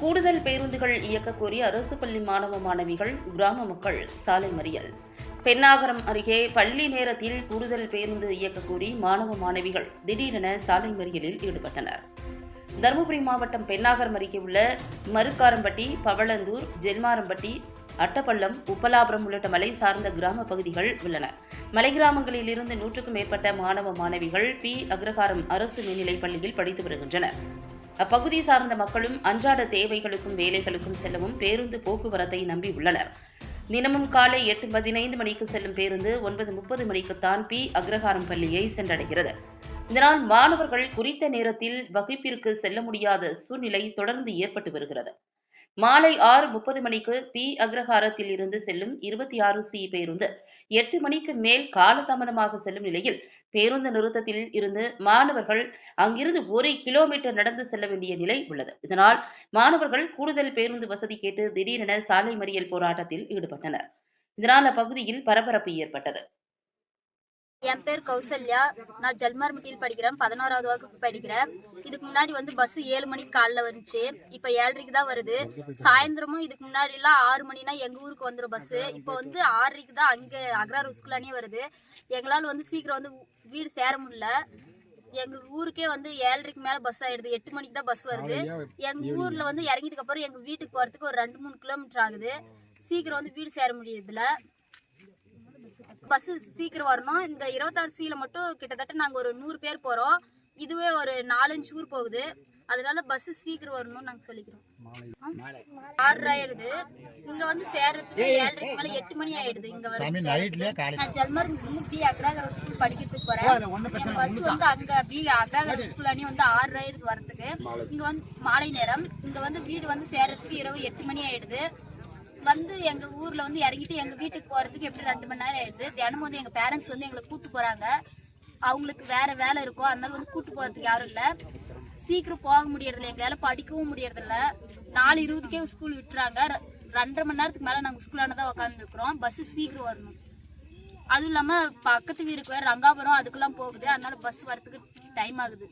கூடுதல் பேருந்துகள் இயக்கக்கோரி அரசு பள்ளி மாணவ மாணவிகள் கிராம மக்கள் சாலை மறியல். பென்னாகரம் அருகே பள்ளி நேரத்தில் கூடுதல் பேருந்து இயக்கக்கோரி மாணவ மாணவிகள் திடீரென சாலை மறியலில் ஈடுபட்டனர். தருமபுரி மாவட்டம் பென்னாகரம் அருகே உள்ள மருக்காரம்பட்டி பவளந்தூர் ஜெல்மாரம்பட்டி அட்டப்பள்ளம் உப்பலாபுரம் உள்ளிட்ட மலை சார்ந்த கிராம பகுதிகள் உள்ளன. மலை கிராமங்களில் இருந்து நூற்றுக்கும் மேற்பட்ட மாணவ மாணவிகள் பி. அக்ரஹாரம் அரசு மேல்நிலைப் பள்ளியில் படித்து வருகின்றனர். அப்பகுதி சார்ந்த மக்களும் அன்றாட தேவைகளுக்கும் வேலைகளுக்கும் செல்லவும் பேருந்து போக்குவரத்தை நம்பி உள்ளனர். தினமும் காலை எட்டு பதினைந்து மணிக்கு செல்லும் பேருந்து ஒன்பது முப்பது மணிக்குத்தான் பி அக்ரஹாரம் பள்ளியை சென்றடைகிறது. இதனால் மாணவர்கள் குறித்த நேரத்தில் வகுப்பிற்கு செல்ல முடியாத சூழ்நிலை தொடர்ந்து ஏற்பட்டு வருகிறது. மாலை ஆறு முப்பது மணிக்கு பி அக்ரஹாரத்தில் இருந்து செல்லும் இருபத்தி ஆறு சி பேருந்து எட்டு மணிக்கு மேல் காலதாமதமாக செல்லும் நிலையில் பேருந்து நிறுத்தத்தில் இருந்து மாணவர்கள் அங்கிருந்து ஒரு கிலோமீட்டர் நடந்து செல்ல வேண்டிய நிலை உள்ளது. இதனால் மாணவர்கள் கூடுதல் பேருந்து வசதி கேட்டு திடீரென சாலை மறியல் போராட்டத்தில் ஈடுபட்டனர். இதனால் அப்பகுதியில் பரபரப்பு ஏற்பட்டது. என் பேர் கௌசல்யா. நான் ஜல்மார்மிட்டியில் படிக்கிறேன். பதினோராவது வகுப்பு படிக்கிறேன். இதுக்கு முன்னாடி வந்து பஸ் ஏழு மணிக்கு காலைல வந்துச்சு. இப்போ ஏழரைக்கு தான் வருது. சாயந்தரமும் இதுக்கு முன்னாடிலாம் ஆறு மணினா எங்கள் ஊருக்கு வந்துடும் பஸ்ஸு இப்போ வந்து ஆறரைக்கு தான் அங்கே அக்ரார் உஸ்குலானே வருது. எங்களால் வந்து சீக்கிரம் வந்து வீடு சேர முடியல. எங்கள் ஊருக்கே வந்து ஏழரைக்கு மேலே பஸ் ஆயிடுது. எட்டு மணிக்கு தான் பஸ் வருது. எங்கள் ஊரில் வந்து இறங்கிட்டுக்கப்புறம் எங்கள் வீட்டுக்கு போகிறதுக்கு ஒரு ரெண்டு மூணு கிலோமீட்டர் ஆகுது. சீக்கிரம் வந்து வீடு சேர முடியுதுல பஸ் சீக்கிரம் வரணும். இந்த இருபத்தாறு சீல மட்டும் கிட்டத்தட்ட நாங்கள் ஒரு நூறு பேர் போகிறோம் இதுவே ஒரு நாலஞ்சு ஊர் போகுது. அதனால பஸ் சீக்கிரம் வரணும்னு நாங்கள் சொல்லிக்கிறோம். ஆறு ஆயிடுது. இங்க வந்து சேர்றதுக்கு ஏழரைக்கு மேல எட்டு மணி ஆயிடுது. இங்க வந்து நான் ஜல்மர் பி அக்ராகர ஸ்கூல் படிக்கிறதுக்கு போறேன். என் பஸ் வந்து அங்க பி அக்ராகர ஸ்கூல் அணி வந்து ஆறு ஆயிடுது வரதுக்கு இங்க வந்து மாலை நேரம். இங்க வந்து வீடு வந்து சேர்றதுக்கு இரவு எட்டு மணி ஆயிடுது. வந்து எங்க ஊர்ல வந்து இறங்கிட்டு எங்க வீட்டுக்கு போறதுக்கு எப்படி ரெண்டு மணி நேரம் ஆயிடுது? தினமும் வந்து எங்க பேரண்ட்ஸ் வந்து எங்களை கூட்டு போறாங்க. அவங்களுக்கு வேற வேலை இருக்கும் அதனால வந்து கூட்டு போறதுக்கு யாரும் இல்ல. சீக்கிரம் போக முடியறதில்ல. எங்களால படிக்கவும் முடியறதில்ல. நாலு இருபதுக்கே ஸ்கூல் விட்டுறாங்க. ரெண்டரை மணி நேரத்துக்கு மேல நாங்க ஸ்கூலானதான் உட்காந்துருக்குறோம் பஸ் சீக்கிரம் வரணும். அதுவும் இல்லாம பக்கத்து வீருக்கு வேற ரங்காபுரம் அதுக்கெல்லாம் போகுது. அதனால பஸ் வரதுக்கு டைம் ஆகுது.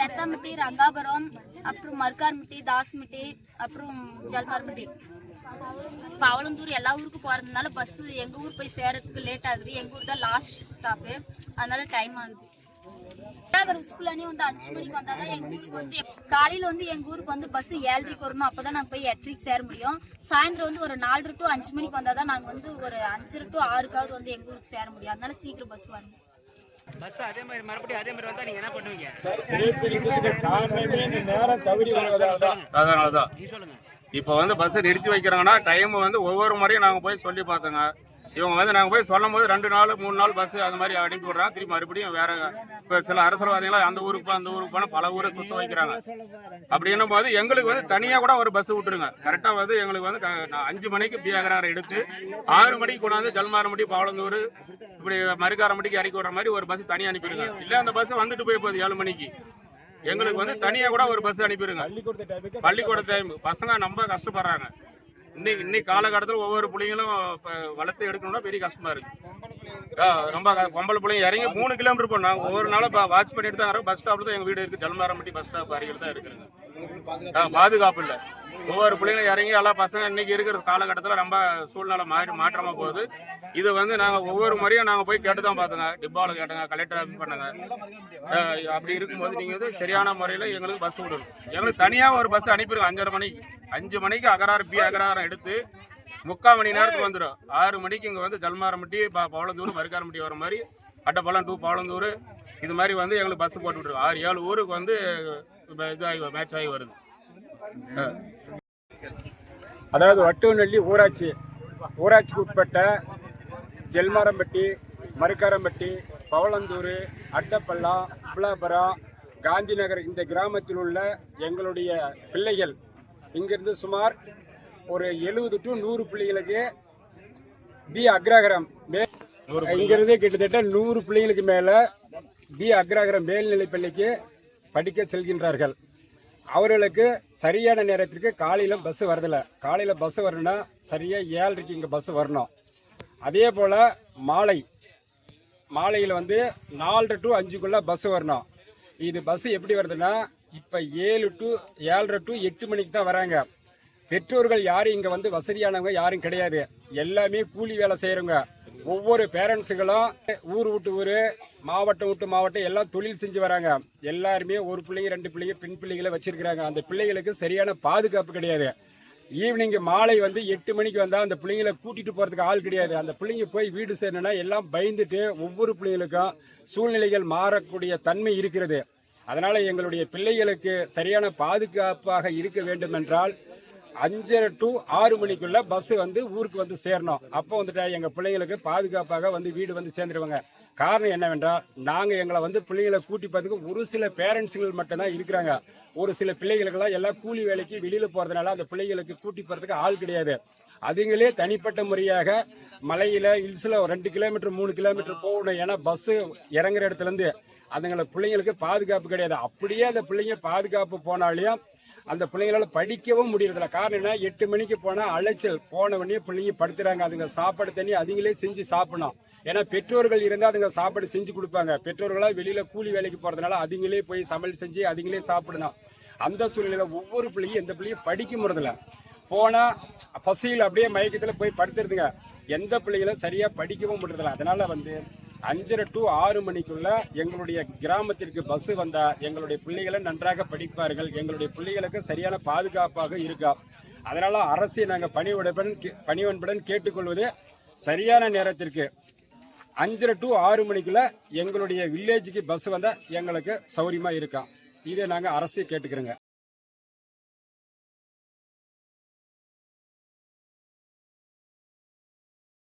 பெத்தாம்பட்டி ரங்காபுரம் அப்புறம் மருக்கார்மிட்டி தாஸ்மிட்டி அப்புறம் ஜல்மார்மிட்டி பவளந்தூர் எல்லா ஊருக்கும் போறதுனால பஸ் எங்க ஊர் போய் சேரத்துக்கு லேட் ஆகுது. எங்க ஊர் தான் லாஸ்ட் ஸ்டாப்பு அதனால டைம் ஆகுது. விநாயகர் ஸ்கூல்லானே வந்து அஞ்சு மணிக்கு வந்தாதான் எங்க ஊருக்கு வந்து காலையில வந்து எங்க ஊருக்கு வந்து பஸ் ஏழரைக்கு வரணும். அப்பதான் நாங்கள் போய் எட்டரைக்கு சேர முடியும். சாயந்தரம் வந்து ஒரு நாலு டு அஞ்சு மணிக்கு வந்தாதான் நாங்கள் வந்து ஒரு அஞ்சரை டு ஆறுக்காவது வந்து எங்க ஊருக்கு சேர முடியும். அதனால சீக்கிரம் பஸ் வரணும். பஸ் அதே மாதிரி மறுபடியும் அதே மாதிரி வந்தா நீங்க என்ன பண்ணுவீங்க? சிறைப்பிடிச்சதுக்கு காரணமே இந்த நேரம் தவறி வருவதால் தான் அதனால தான் நீ சொல்லுங்க. இப்போ வந்து பஸ் நிறுத்தி வைக்கிறாங்கன்னா டைம் வந்து ஒவ்வொரு முறையும் நாங்கள் போய் சொல்லி பார்த்தோங்க இவங்க வந்து நாங்கள் போய் சொல்லும் போது ரெண்டு நாள் மூணு நாள் பஸ் அது மாதிரி அனுப்பி விட்றாங்க. திருப்பி மறுபடியும் வேற இப்போ சில அரசியல்வாதிகள் அந்த ஊருக்கு போ அந்த ஊருக்கு போனால் பல ஊரை சுத்த வைக்கிறாங்க. அப்படின்னும் போது எங்களுக்கு வந்து தனியாக கூட ஒரு பஸ் விட்டுருங்க. கரெக்டாக வந்து எங்களுக்கு வந்து நான் அஞ்சு மணிக்கு பியாகராரை எடுத்து ஆறு மணிக்கு கொண்டாந்து ஜல்மாரம்பட்டி பவளந்தூர் இப்படி மருக்காரம்பட்டிக்கு இறக்கி விடுற மாதிரி ஒரு பஸ் தனியாக அனுப்பிடுங்க. இல்லை அந்த பஸ் வந்துட்டு போய் போகுது ஏழு மணிக்கு. எங்களுக்கு வந்து தனியாக கூட ஒரு பஸ் அனுப்பிடுங்க. பள்ளிக்கூட டைம் பசங்க ரொம்ப கஷ்டப்படுறாங்க. இன்னைக்கு இன்னைக்கு காலகட்டத்தில் ஒவ்வொரு பிள்ளைங்களும் இப்போ வளர்த்து எடுக்கணும்னா பெரிய கஷ்டமா இருக்கு. ரொம்ப க- பொம்பளை பிள்ளைங்க இறங்கி மூணு கிலோமீட்டர் போனோம் ஒவ்வொரு நாளும் வாட்ச் பண்ணிட்டு தான் பஸ் ஸ்டாப்ல தான் எங்கள் வீடு இருக்கு. ஜல்மாரம்பட்டி பஸ் ஸ்டாப் அருகில் தான் இருக்குங்க பாதுகாப்பு இல்லை. ஒவ்வொரு பிள்ளைங்களும் இறங்கி எல்லா பசங்க இன்னைக்கு இருக்கிற காலகட்டத்தில் ரொம்ப சூழ்நிலை மாறி மாற்றமாக போகுது. இது வந்து நாங்கள் ஒவ்வொரு முறையும் நாங்கள் போய் கேட்டு தான் பார்த்தோங்க டிப்பாவில் கேட்டுங்க கலெக்டர் ஆஃபீஸ் பண்ணாங்க. அப்படி இருக்கும்போது நீங்கள் வந்து சரியான முறையில் எங்களுக்கு பஸ் விடணும். எங்களுக்கு தனியாக ஒரு பஸ் அனுப்பிடுங்க அஞ்சரை மணிக்கு அஞ்சு மணிக்கு அகராறு பி அகராரம் எடுத்து முக்கால் மணி நேரத்துக்கு வந்துடும் ஆறு மணிக்கு இங்கே வந்து ஜல்மாரம்பட்டி ப பவளந்தூர் மறுக்காரம்பட்டி வர மாதிரி அட்டப்பள்ளம் டூ பவளந்தூர் இது மாதிரி வந்து எங்களுக்கு பஸ் போட்டு விட்ருக்கோம் ஆறு ஏழு ஊருக்கு வந்து இதாகி மேட்ச் ஆகி வருது. அதாவது வட்டுவநெல்லி ஊராட்சி ஊராட்சிக்கு உட்பட்ட ஜெல்மாரம்பட்டி மருக்காரம்பட்டி பவளந்தூர் அட்டப்பள்ளம் உப்ளாபுரம் காந்தி நகர் இந்த கிராமத்தில் உள்ள எங்களுடைய பிள்ளைகள். இங்கிருந்து சுமார் ஒரு எழுபது டு நூறு பிள்ளைகளுக்கு பி அக்ரஹாரம் மே இங்கிருந்து கிட்டத்தட்ட நூறு பிள்ளைகளுக்கு மேலே பி அக்ரஹாரம் மேல்நிலைப் பள்ளிக்கு படிக்க செல்கின்றார்கள். அவர்களுக்கு சரியான நேரத்திற்கு காலையில் பஸ்ஸு வரதில்லை. காலையில் பஸ்ஸு வரணும்னா சரியாக ஏழரைக்கு இங்கே பஸ்ஸு வரணும். அதே போல் மாலை மாலையில் வந்து நாலு டு அஞ்சுக்குள்ளே பஸ்ஸு வரணும். இது பஸ்ஸு எப்படி வருதுன்னா இப்போ ஏழு டு ஏழரை டு எட்டு மணிக்கு தான் வராங்க. பெற்றோர்கள் யாரும் இங்கே வந்து வசதியானவங்க யாரும் கிடையாது. எல்லாமே கூலி வேலை செய்கிறவங்க ஒவ்வொரு பேரண்ட்ஸுகளும் ஊர் விட்டு ஊர் மாவட்டம் விட்டு மாவட்டம் எல்லாம் தொழில் செஞ்சு வராங்க. எல்லாருமே ஒரு பிள்ளைங்க ரெண்டு பிள்ளைங்க பெண் பிள்ளைகளை வச்சிருக்கிறாங்க. அந்த பிள்ளைகளுக்கு சரியான பாதுகாப்பு கிடையாது. ஈவினிங் மாலை வந்து எட்டு மணிக்கு வந்தால் அந்த பிள்ளைங்களை கூட்டிகிட்டு போகிறதுக்கு ஆள் கிடையாது. அந்த பிள்ளைங்க போய் வீடு சேரணும்னா எல்லாம் பயந்துட்டு ஒவ்வொரு பிள்ளைங்களுக்கும் சூழ்நிலைகள் மாறக்கூடிய தன்மை இருக்கிறது. அதனால் எங்களுடைய பிள்ளைகளுக்கு சரியான பாதுகாப்பாக இருக்க வேண்டும் என்றால் அஞ்சரை டு ஆறு மணிக்குள்ள பஸ் வந்து ஊருக்கு வந்து சேரணும். அப்போ வந்துட்டு எங்க பிள்ளைங்களுக்கு பாதுகாப்பாக வந்து வீடு வந்து சேர்ந்துருவாங்க. காரணம் என்னவென்றால் நாங்கள் எங்களை வந்து பிள்ளைகளை கூட்டி பார்த்துக்க ஒரு சில பேரண்ட்ஸுகள் மட்டும்தான் இருக்கிறாங்க. ஒரு சில பிள்ளைகளுக்கெல்லாம் எல்லாம் கூலி வேலைக்கு வெளியில் போகிறதுனால அந்த பிள்ளைகளுக்கு கூட்டி போகிறதுக்கு ஆள் கிடையாது. அதுங்களே தனிப்பட்ட முறையாக மலையில் ஹில்ஸில் ரெண்டு கிலோமீட்டர் மூணு கிலோமீட்டர் போகணும். ஏன்னா பஸ்ஸு இறங்குற இடத்துலேருந்து அதுங்களை பிள்ளைங்களுக்கு பாதுகாப்பு கிடையாது. அப்படியே அந்த பிள்ளைங்க பாதுகாப்பு போனாலையும் அந்த பிள்ளைங்களால படிக்கவும் முடியறதில்ல. காரணம் என்ன? எட்டு மணிக்கு போனால் அலைச்சல். போன உடனே பிள்ளைங்க படுத்துறாங்க. அதுங்க சாப்பாடு தண்ணி அதுங்களே செஞ்சு சாப்பிடணும். ஏன்னா பெற்றோர்கள் இருந்தால் அதுங்க சாப்பாடு செஞ்சு கொடுப்பாங்க. பெற்றோர்களாக வெளியில கூலி வேலைக்கு போறதுனால அதுங்களே போய் சமையல் செஞ்சு அதுங்களே சாப்பிடணும். அந்த சூழ்நிலையில ஒவ்வொரு பிள்ளையும் எந்த பிள்ளையும் படிக்க முடியறதில்ல. போனா பசியில் அப்படியே மயக்கத்துல போய் படுத்துருதுங்க எந்த பிள்ளைகளும் சரியா படிக்கவும் முடியறதில்ல. அதனால வந்து அஞ்சரை டு ஆறு மணிக்குள்ள எங்களுடைய கிராமத்திற்கு பஸ் வந்தா எங்களுடைய பிள்ளைகளை நன்றாக படிப்பார்கள். எங்களுடைய பிள்ளைகளுக்கு சரியான பாதுகாப்பாக இருக்கா. அதனால அரசை நாங்கள் பணிவுடன் பணிவன்புடன் கேட்டுக்கொள்வது சரியான நேரத்திற்கு. அஞ்சரை டு ஆறு மணிக்குள்ள எங்களுடைய வில்லேஜுக்கு பஸ் வந்தால் எங்களுக்கு சௌரியமாக இருக்கா. இதை நாங்கள் அரசை கேட்டுக்கிறோங்க.